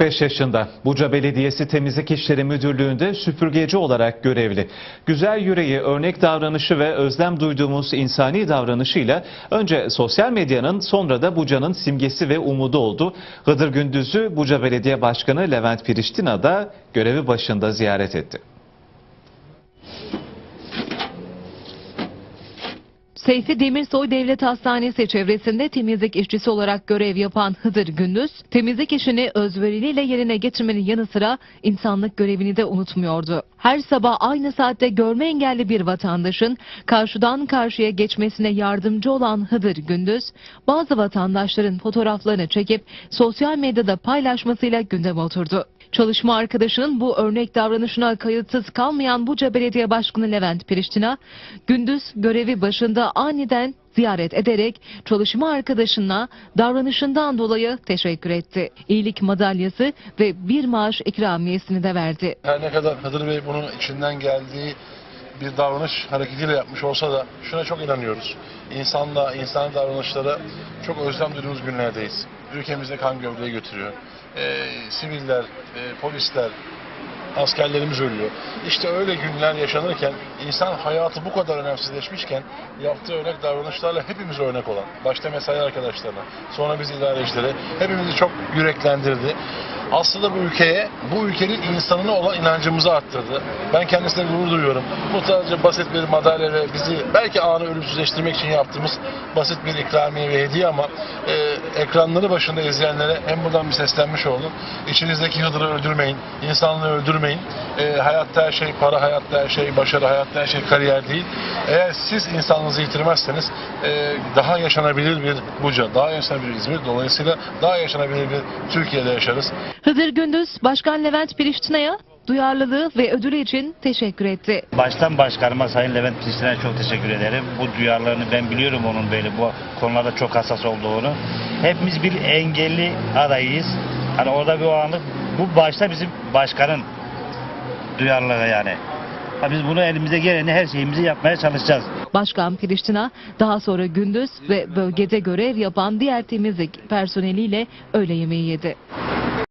5 yaşında Buca Belediyesi Temizlik İşleri Müdürlüğü'nde süpürgeci olarak görevli. Güzel yüreği, örnek davranışı ve özlem duyduğumuz insani davranışıyla önce sosyal medyanın sonra da Buca'nın simgesi ve umudu oldu. Hıdır Gündüz'ü Buca Belediye Başkanı Levent Piriştina da görevi başında ziyaret etti. Seyfi Demirsoy Devlet Hastanesi çevresinde temizlik işçisi olarak görev yapan Hıdır Gündüz, temizlik işini özveriliyle yerine getirmenin yanı sıra insanlık görevini de unutmuyordu. Her sabah aynı saatte görme engelli bir vatandaşın karşıdan karşıya geçmesine yardımcı olan Hıdır Gündüz, bazı vatandaşların fotoğraflarını çekip sosyal medyada paylaşmasıyla gündeme oturdu. Çalışma arkadaşının bu örnek davranışına kayıtsız kalmayan Buca Belediye Başkanı Levent Piriştina, gündüz görevi başında aniden ziyaret ederek çalışma arkadaşına davranışından dolayı teşekkür etti. İyilik madalyası ve bir maaş ikramiyesini de verdi. Her ne kadar Hıdır Bey bunun içinden geldiği bir davranış hareketiyle yapmış olsa da şuna çok inanıyoruz. İnsanla, insan davranışlara çok özlem duyduğumuz günlerdeyiz. Ülkemizde kan gövdeyi götürüyor. Ee, siviller, e, polisler, askerlerimiz ölüyor. İşte öyle günler yaşanırken insan hayatı bu kadar önemsizleşmişken yaptığı örnek davranışlarla hepimiz örnek olan, başta mesai arkadaşlarına, sonra biz idarecilere hepimizi çok yüreklendirdi. Aslında bu ülkeye, bu ülkenin insanına olan inancımızı arttırdı. Ben kendisine gurur duyuyorum. Bu sadece basit bir madalya ve bizi belki anı ölümsüzleştirmek için yaptığımız basit bir ikramiye ve hediye ama e, ekranları başında izleyenlere hem buradan bir seslenmiş oldum. İçinizdeki Hıdır'ı öldürmeyin, insanlığı öldürmeyin. E, hayatta her şey para, hayatta her şey başarı, hayatta her şey kariyer değil. Eğer siz insanlığınızı yitirmezseniz e, daha yaşanabilir bir Buca, daha yaşanabilir İzmir, dolayısıyla daha yaşanabilir bir Türkiye'de yaşarız. Hıdır Gündüz, Başkan Levent Piriştina'ya duyarlılığı ve ödülü için teşekkür etti. Baştan başkanıma Sayın Levent Pilsin'e çok teşekkür ederim. Bu duyarlılığını ben biliyorum onun böyle bu konularda çok hassas olduğunu. Hepimiz bir engelli adayıyız. Hani orada bir o anlık bu başta bizim başkanın duyarlılığı yani. Biz bunu elimize geleni her şeyimizi yapmaya çalışacağız. Başkan Piriştina daha sonra gündüz ve bölgede görev yapan diğer temizlik personeliyle öğle yemeği yedi.